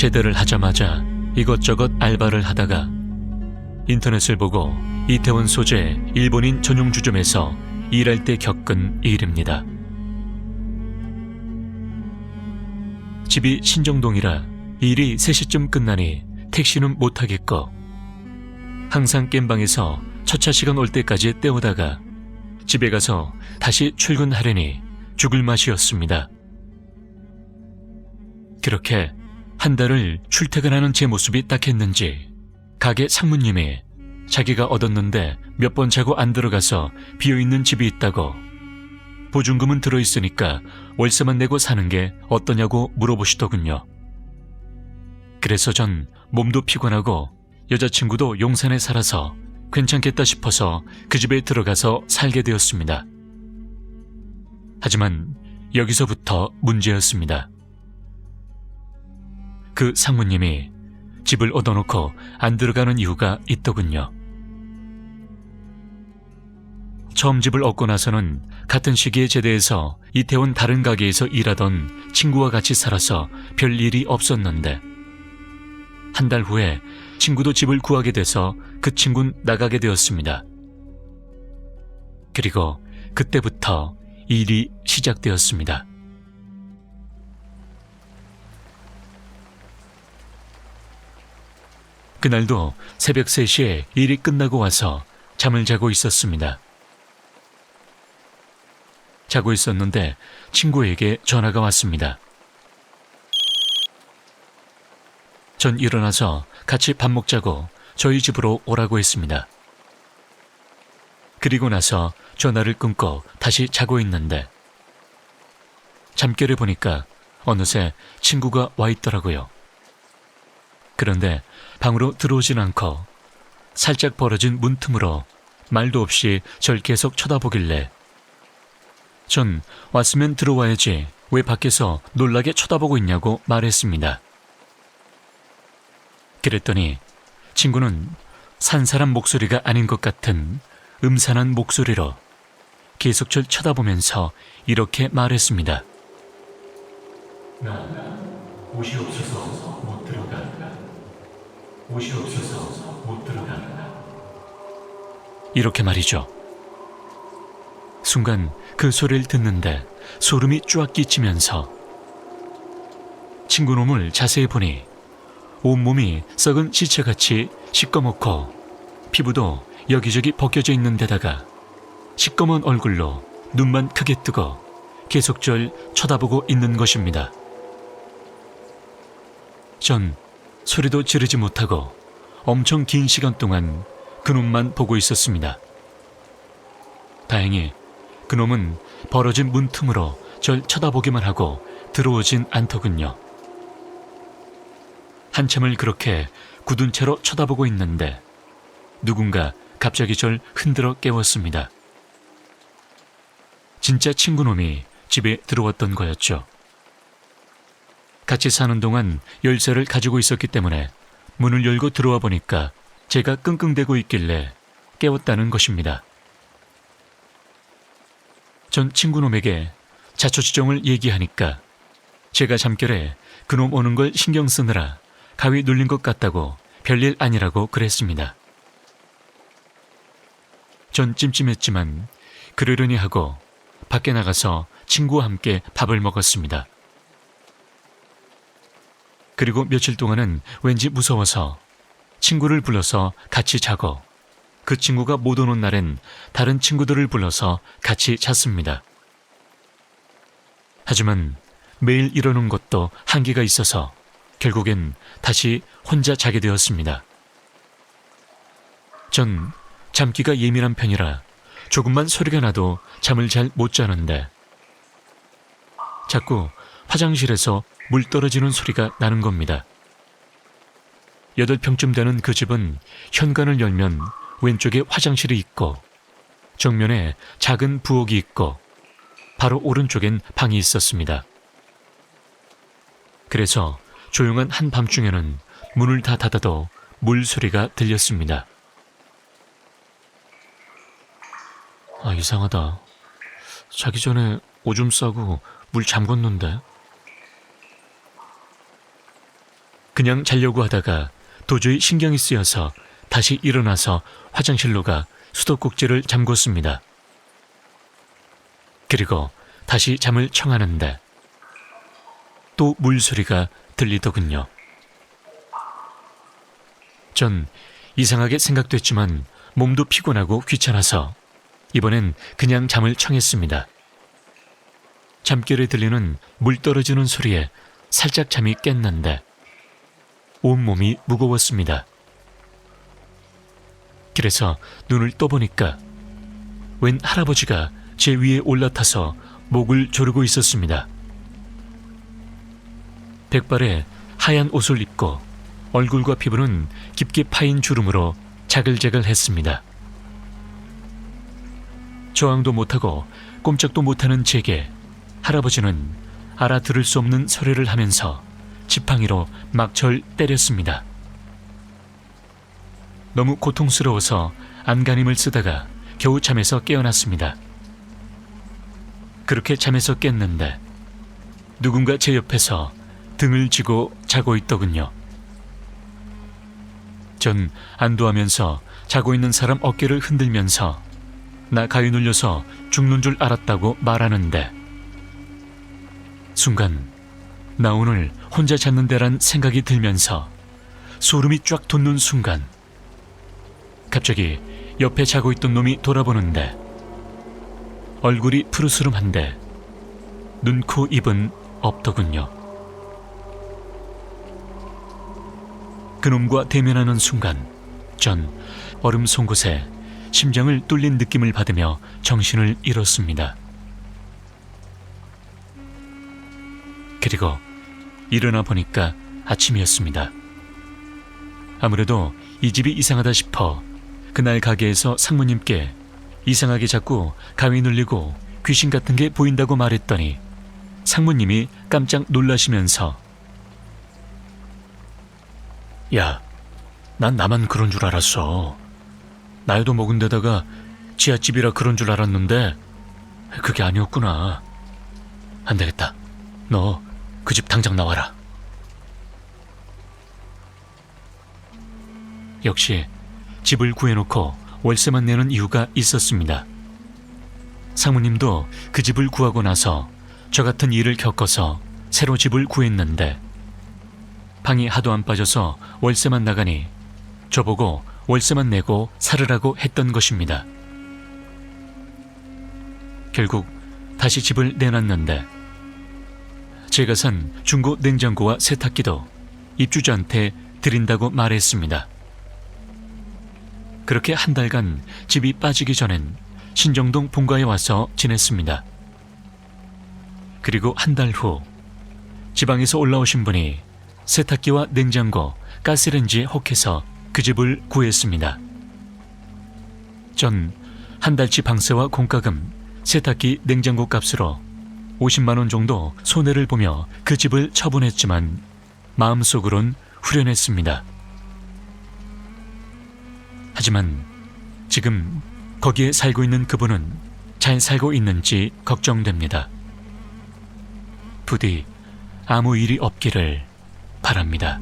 제대를 하자마자 이것저것 알바를 하다가 인터넷을 보고 이태원 소재 일본인 전용 주점에서 일할 때 겪은 일입니다. 집이 신정동이라 일이 3시쯤 끝나니 택시는 못 타겠고 항상 겜방에서 첫차 시간 올 때까지 때우다가 집에 가서 다시 출근하려니 죽을 맛이었습니다. 그렇게 한 달을 출퇴근하는 제 모습이 딱했는지 가게 상무님이 자기가 얻었는데 몇 번 자고 안 들어가서 비어있는 집이 있다고 보증금은 들어있으니까 월세만 내고 사는 게 어떠냐고 물어보시더군요. 그래서 전 몸도 피곤하고 여자친구도 용산에 살아서 괜찮겠다 싶어서 그 집에 들어가서 살게 되었습니다. 하지만 여기서부터 문제였습니다. 그 상무님이 집을 얻어놓고 안 들어가는 이유가 있더군요. 처음 집을 얻고 나서는 같은 시기에 제대해서 이태원 다른 가게에서 일하던 친구와 같이 살아서 별 일이 없었는데 한 달 후에 친구도 집을 구하게 돼서 그 친구는 나가게 되었습니다. 그리고 그때부터 일이 시작되었습니다. 그날도 새벽 3시에 일이 끝나고 와서 잠을 자고 있었습니다. 자고 있었는데 친구에게 전화가 왔습니다. 전 일어나서 같이 밥 먹자고 저희 집으로 오라고 했습니다. 그리고 나서 전화를 끊고 다시 자고 있는데 잠결에 보니까 어느새 친구가 와 있더라고요. 그런데 방으로 들어오진 않고 살짝 벌어진 문틈으로 말도 없이 절 계속 쳐다보길래 전 왔으면 들어와야지 왜 밖에서 놀라게 쳐다보고 있냐고 말했습니다. 그랬더니 친구는 산 사람 목소리가 아닌 것 같은 음산한 목소리로 계속 절 쳐다보면서 이렇게 말했습니다. 나 옷이 없어서. 옷이 없어서 못 들어가. 이렇게 말이죠. 순간 그 소리를 듣는데 소름이 쫙 끼치면서 친구 놈을 자세히 보니 온몸이 썩은 시체같이 시꺼멓고 피부도 여기저기 벗겨져 있는 데다가 시꺼먼 얼굴로 눈만 크게 뜨고 계속 절 쳐다보고 있는 것입니다. 전 소리도 지르지 못하고 엄청 긴 시간 동안 그놈만 보고 있었습니다. 다행히 그놈은 벌어진 문틈으로 절 쳐다보기만 하고 들어오진 않더군요. 한참을 그렇게 굳은 채로 쳐다보고 있는데 누군가 갑자기 절 흔들어 깨웠습니다. 진짜 친구놈이 집에 들어왔던 거였죠. 같이 사는 동안 열쇠를 가지고 있었기 때문에 문을 열고 들어와 보니까 제가 끙끙대고 있길래 깨웠다는 것입니다. 전 친구놈에게 자초지종을 얘기하니까 제가 잠결에 그놈 오는 걸 신경 쓰느라 가위 눌린 것 같다고 별일 아니라고 그랬습니다. 전 찜찜했지만 그러려니 하고 밖에 나가서 친구와 함께 밥을 먹었습니다. 그리고 며칠 동안은 왠지 무서워서 친구를 불러서 같이 자고 그 친구가 못 오는 날엔 다른 친구들을 불러서 같이 잤습니다. 하지만 매일 이러는 것도 한계가 있어서 결국엔 다시 혼자 자게 되었습니다. 전 잠기가 예민한 편이라 조금만 소리가 나도 잠을 잘 못 자는데 자꾸 화장실에서 물 떨어지는 소리가 나는 겁니다. 여덟 평쯤 되는 그 집은 현관을 열면 왼쪽에 화장실이 있고 정면에 작은 부엌이 있고 바로 오른쪽엔 방이 있었습니다. 그래서 조용한 한밤중에는 문을 다 닫아도 물 소리가 들렸습니다. 아, 이상하다. 자기 전에 오줌 싸고 물 잠궜는데? 그냥 자려고 하다가 도저히 신경이 쓰여서 다시 일어나서 화장실로 가 수도꼭지를 잠궜습니다. 그리고 다시 잠을 청하는데 또 물소리가 들리더군요. 전 이상하게 생각됐지만 몸도 피곤하고 귀찮아서 이번엔 그냥 잠을 청했습니다. 잠결에 들리는 물 떨어지는 소리에 살짝 잠이 깼는데 온몸이 무거웠습니다. 그래서 눈을 떠보니까 웬 할아버지가 제 위에 올라타서 목을 조르고 있었습니다. 백발에 하얀 옷을 입고 얼굴과 피부는 깊게 파인 주름으로 자글자글했습니다. 저항도 못하고 꼼짝도 못하는 제게 할아버지는 알아들을 수 없는 소리를 하면서 지팡이로 막 절 때렸습니다. 너무 고통스러워서 안간힘을 쓰다가 겨우 잠에서 깨어났습니다. 그렇게 잠에서 깼는데 누군가 제 옆에서 등을 쥐고 자고 있더군요. 전 안도하면서 자고 있는 사람 어깨를 흔들면서 나 가위 눌려서 죽는 줄 알았다고 말하는데 순간 나 오늘 혼자 잤는데란 생각이 들면서 소름이 쫙 돋는 순간 갑자기 옆에 자고 있던 놈이 돌아보는데 얼굴이 푸르스름한데 눈, 코, 입은 없더군요. 그놈과 대면하는 순간 전 얼음 송곳에 심장을 뚫린 느낌을 받으며 정신을 잃었습니다. 그리고 일어나 보니까 아침이었습니다. 아무래도 이 집이 이상하다 싶어 그날 가게에서 상무님께 이상하게 자꾸 가위 눌리고 귀신 같은 게 보인다고 말했더니 상무님이 깜짝 놀라시면서 야, 난 나만 그런 줄 알았어. 나이도 먹은 데다가 지하집이라 그런 줄 알았는데 그게 아니었구나. 안 되겠다. 너 그 집 당장 나와라. 역시 집을 구해놓고 월세만 내는 이유가 있었습니다. 상무님도 그 집을 구하고 나서 저 같은 일을 겪어서 새로 집을 구했는데 방이 하도 안 빠져서 월세만 나가니 저보고 월세만 내고 살으라고 했던 것입니다. 결국 다시 집을 내놨는데 제가 산 중고 냉장고와 세탁기도 입주자한테 드린다고 말했습니다. 그렇게 한 달간 집이 빠지기 전엔 신정동 본가에 와서 지냈습니다. 그리고 한 달 후 지방에서 올라오신 분이 세탁기와 냉장고, 가스레인지에 혹해서 그 집을 구했습니다. 전 한 달치 방세와 공과금, 세탁기, 냉장고 값으로 50만 원 정도 손해를 보며 그 집을 처분했지만 마음속으론 후련했습니다. 하지만 지금 거기에 살고 있는 그분은 잘 살고 있는지 걱정됩니다. 부디 아무 일이 없기를 바랍니다.